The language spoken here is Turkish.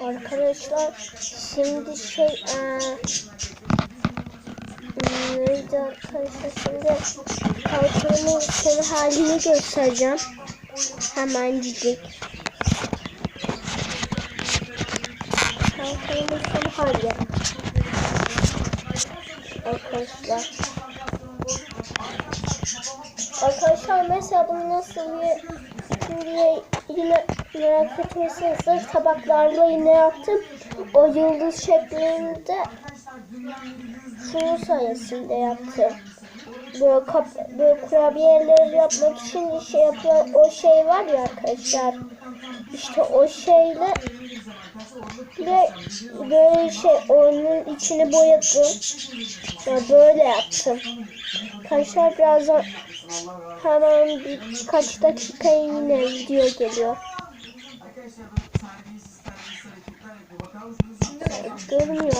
Arkadaşlar şimdi şey hmm, neydi arkadaşlar şimdi kalkanımın son halini göstereceğim. Hemencik. Kalkanımın son hali. Arkadaşlar. Arkadaşlar mesela bunu nasıl bir diye yine merak etmesiniz zırh tabaklarla yine yaptım. O yıldız şeklinde şunun sayesinde yaptım. Böyle, kap, böyle kurabiyeleri yapmak için şey yapılan o şey var ya arkadaşlar. İşte o şeyle ve böyle şey onun içini boyadım. Ya böyle yaptım. Arkadaşlar birazdan hemen birkaç dakika yine video geliyor. Görünüyor